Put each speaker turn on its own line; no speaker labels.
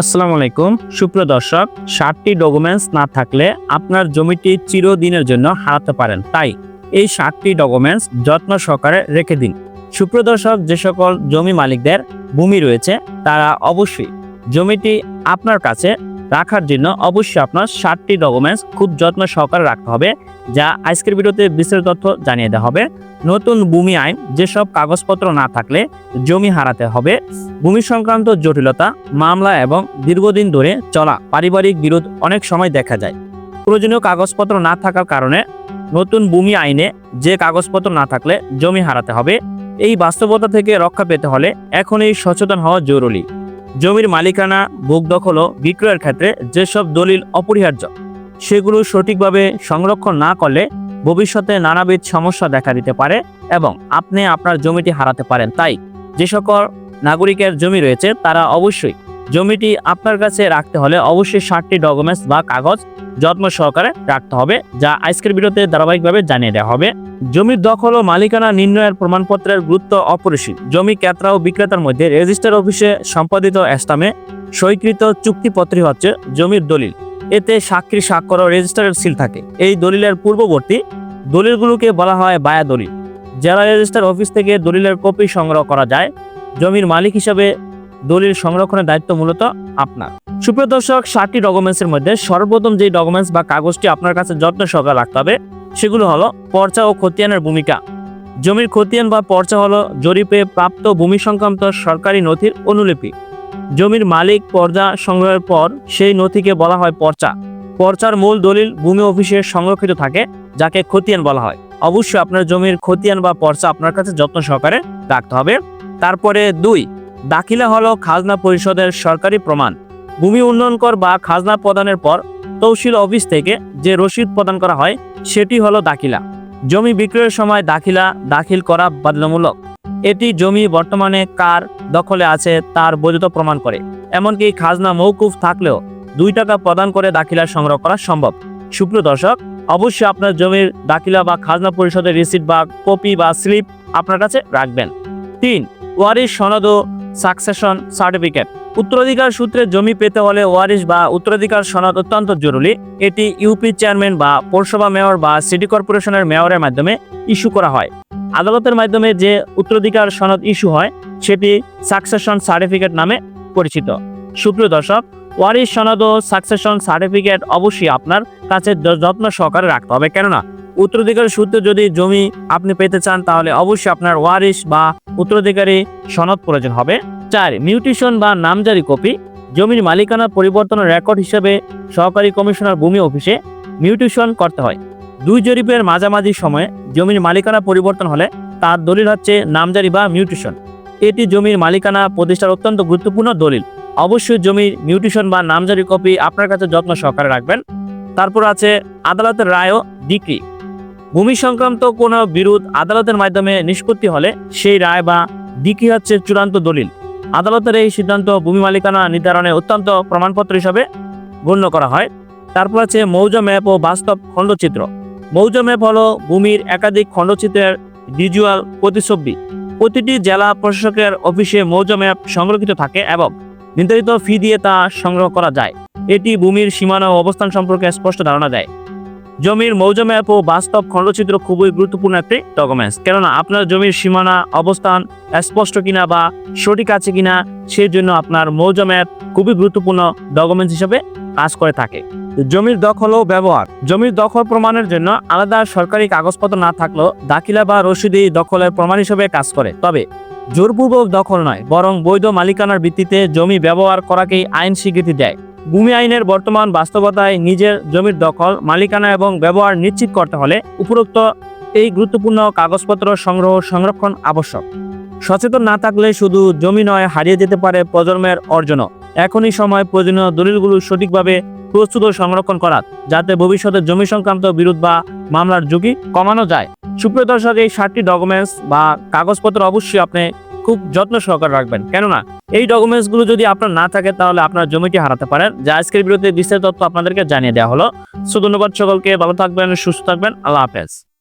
আসসালামু আলাইকুম সুপ্রিয় দর্শক ষাটটি ডকুমেন্টস না থাকলে আপনার জমিটি চিরদিনের জন্য হারাতে পারেন। তাই এই ষাটটি ডকুমেন্টস যত্ন সহকারে রেখে দিন। সুপ্রিয় দর্শক, যে সকল জমি মালিকদের ভূমি রয়েছে, তারা অবশ্যই জমিটি আপনার কাছে রাখার জন্য অবশ্যই আপনার ষাটটি ডকুমেন্টস খুব যত্ন সহকারে রাখতে হবে, যা আজকের ভিডিওতে বিস্তারিত তথ্য জানিয়ে দেওয়া হবে। নতুন ভূমি আইন, যেসব কাগজপত্র না থাকলে জমি হারাতে হবে। ভূমি সংক্রান্ত জটিলতা, মামলা এবং দীর্ঘদিন ধরে চলা পারিবারিক বিরোধ অনেক সময় দেখা যায়। প্রয়োজনীয় কাগজপত্র না থাকার কারণে নতুন ভূমি আইনে যে কাগজপত্র না থাকলে জমি হারাতে হবে, এই বাস্তবতা থেকে রক্ষা পেতে হলে এখনই সচেতন হওয়া জরুরি। জমির মালিকানা ভোগ দখল ও বিক্রয়ের ক্ষেত্রে যেসব দলিল অপরিহার্য, সেগুলো সঠিকভাবে সংরক্ষণ না করলে ভবিষ্যতে নানাবিধ সমস্যা দেখা দিতে পারে এবং আপনি আপনার জমিটি হারাতে পারেন। তাই যে সকল নাগরিকের জমি রয়েছে, তারা অবশ্যই জমিটি আপনার কাছে রাখতে হলে অবশ্যই ষাটটি ডকুমেন্টস বা কাগজ যত্ন সহকারে রাখতে হবে, যা আজকের ভিডিওতে ধারাবাহিকভাবে জানিয়ে দেওয়া হবে। জমির দখল ও মালিকানা নির্ণয়ের প্রমাণপত্রের গুরুত্ব অপরিসীম। জমি ক্রেতা ও বিক্রেতার মধ্যে রেজিস্টার অফিসে সম্পাদিত এস্তামে সইকৃত চুক্তিপত্রই হচ্ছে জমির দলিল। এতে সাক্ষীর স্বাক্ষর ও রেজিস্টারের সিল থাকে। এই দলিলের পূর্ববর্তী দলিলগুলোকে বলা হয় বায়া দলিল। জেলা রেজিস্টার অফিস থেকে দলিলের কপি সংগ্রহ করা যায়। জমির মালিক হিসাবে দলিল সংরক্ষণের দায়িত্ব মূলত আপনার। সুপ্রিয় দর্শক ষাটটি ডকুমেন্টসের মধ্যে সর্বপ্রথম যে ডকুমেন্টস বা কাগজটি আপনার কাছে যত্ন সহকারে রাখতে হবে, সেগুলো হলো পর্চা ও খতিয়ানের ভূমিকা। জমির খতিয়ান বা পর্চা হলো জরিপে প্রাপ্ত ভূমি সংক্রান্ত সরকারি নথির অনুলিপি। জমির মালিক পর্চা সংগ্রহের পর সেই নথিকে বলা হয় পর্চা। পর্চার মূল দলিল ভূমি অফিসে সংরক্ষিত থাকে, যাকে খতিয়ান বলা হয়। অবশ্যই আপনার জমির খতিয়ান বা পর্চা আপনার কাছে যত্ন সহকারে রাখতে হবে। তারপরে দুই দাখিলা হল খাজনা পরিষদের সরকারি প্রমাণ। ভূমি উন্নয়ন কর বা খাজনা প্রদানের পর তহসিল অফিস থেকে যে রসিদ প্রদান করা হয়, সেটি হলো দাখিলা। জমি বিক্রয়ের সময় দাখিলা দাখিল করা বাধ্যতামূলক। এটি জমি বর্তমানে কার দখলে আছে তার বৈধতা প্রমাণ করে। এমনকি খাজনা মৌকুফ থাকলেও দুই টাকা প্রদান করে দাখিলা সংগ্রহ করা সম্ভব। সুপ্রিয় দর্শক, অবশ্যই আপনার জমির দাখিলা বা খাজনা পরিষদের রিসিট বা কপি বা স্লিপ আপনার কাছে রাখবেন। তিন, ওয়ারিশ সনদ ও সাকসেশন সার্টিফিকেট। উত্তরাধিকার সূত্রে জমি পেতে হলে ওয়ারিশ বা উত্তরাধিকার সনদ অত্যন্ত জরুরি। এটি ইউপি চেয়ারম্যান বা পৌরসভা মেয়র বা সিটি কর্পোরেশনের মেয়রের মাধ্যমে ইস্যু করা হয়। আদালতের মাধ্যমে যে উত্তরাধিকার সনদ ইস্যু হয়, সেটি সাকসেশন সার্টিফিকেট নামে পরিচিত। সুপ্রিয় দর্শক, ওয়ারিশ সনদ ও সাকসেশন সার্টিফিকেট অবশ্যই আপনার কাছে যত্ন সহকারে রাখতে হবে। কেননা উত্তরাধিকার সূত্রে যদি জমি আপনি পেতে চান, তাহলে অবশ্যই আপনার ওয়ারিশ বা উত্তরাধিকারী সনদ প্রয়োজন হবে। চার, মিউটেশন বা নামজারি কপি। জমির মালিকানা পরিবর্তনের রেকর্ড হিসেবে সহকারী কমিশনার ভূমি অফিসে মিউটেশন করতে হয়। দুই জরিপের মাঝামাঝি সময়ে জমির মালিকানা পরিবর্তন হলে তার দলিল হচ্ছে নামজারি বা মিউটেশন। এটি জমির মালিকানা প্রতিষ্ঠার অত্যন্ত গুরুত্বপূর্ণ দলিল। অবশ্যই জমির মিউটেশন বা নামজারি কপি আপনার কাছে যত্ন সহকারে রাখবেন। তারপর আছে আদালতের রায় ও ডিক্রি। ভূমি সংক্রান্ত কোনো বিরোধ আদালতের মাধ্যমে নিষ্পত্তি হলে সেই রায় বা ডিক্রি হচ্ছে চূড়ান্ত দলিল। আদালতের এই সিদ্ধান্ত ভূমি মালিকানা নির্ধারণে অত্যন্ত প্রমাণপত্র হিসাবে গণ্য করা হয়। তারপর আছে মৌজা ম্যাপ ও বাস্তব খণ্ডচিত্র। মৌজা ম্যাপ হলো ভূমির একাধিক খণ্ডচিত্রের ভিজুয়াল প্রতিছবি প্রতিটি জেলা প্রশাসকের অফিসে মৌজা ম্যাপ সংরক্ষিত থাকে এবং নির্ধারিত ফি দিয়ে তা সংগ্রহ করা যায়। এটি ভূমির সীমানা ও অবস্থান সম্পর্কে স্পষ্ট ধারণা দেয়। জমির মৌজা ম্যাপ ও বাস্তব খণ্ডচিত্র খুবই গুরুত্বপূর্ণ একটি ডকুমেন্টস কেননা, আপনার জমির সীমানা, অবস্থান স্পষ্ট কিনা বা সঠিক আছে কিনা সেই জন্য আপনার মৌজা ম্যাপ খুবই গুরুত্বপূর্ণ ডকুমেন্টস হিসেবে কাজ করে থাকে। জমির দখল ও ব্যবহার। জমির দখল প্রমাণের জন্য আলাদা সরকারি কাগজপত্র না থাকলেও দাখিলা বা রসিদি দখলের প্রমাণ হিসেবে কাজ করে। তবে, জোরপূর্বক দখল নয়, বরং বৈধ মালিকানার ভিত্তিতে জমি ব্যবহার করাকেই আইন স্বীকৃতি দেয়। ভূমি আইনের বর্তমান বাস্তবতায় নিজের জমির দখল, মালিকানা এবং ব্যবহার নিশ্চিত করতে হলে উপরোক্ত এই গুরুত্বপূর্ণ কাগজপত্র সংগ্রহ সংরক্ষণ আবশ্যক। সচেতন না থাকলে শুধু জমি নয়, হারিয়ে যেতে পারে প্রজন্মের অর্জনও। এখনই সময় প্রয়োজনীয় দলিলগুলো সঠিকভাবে প্রস্তুত ও সংরক্ষণ করা যাতে ভবিষ্যতে জমি সংক্রান্ত বিরোধ বা মামলার ঝুঁকি কমানো যায়। সুপ্রিয় দর্শক, এই ষাটটি ডকুমেন্টস বা কাগজপত্র অবশ্যই আপনি খুব যত্ন সহকারে রাখবেন। কেননা, এই ডকুমেন্টসগুলো যদি আপনার না থাকে, তাহলে আপনার জমিটি হারাতে পারেন। যা আজকের বিরুদ্ধে বিস্তারিত তথ্য আপনাদেরকে জানিয়ে দেওয়া হলো। সো, ধন্যবাদ সকলকে। ভালো থাকবেন, সুস্থ থাকবেন। আল্লাহ হাফেজ।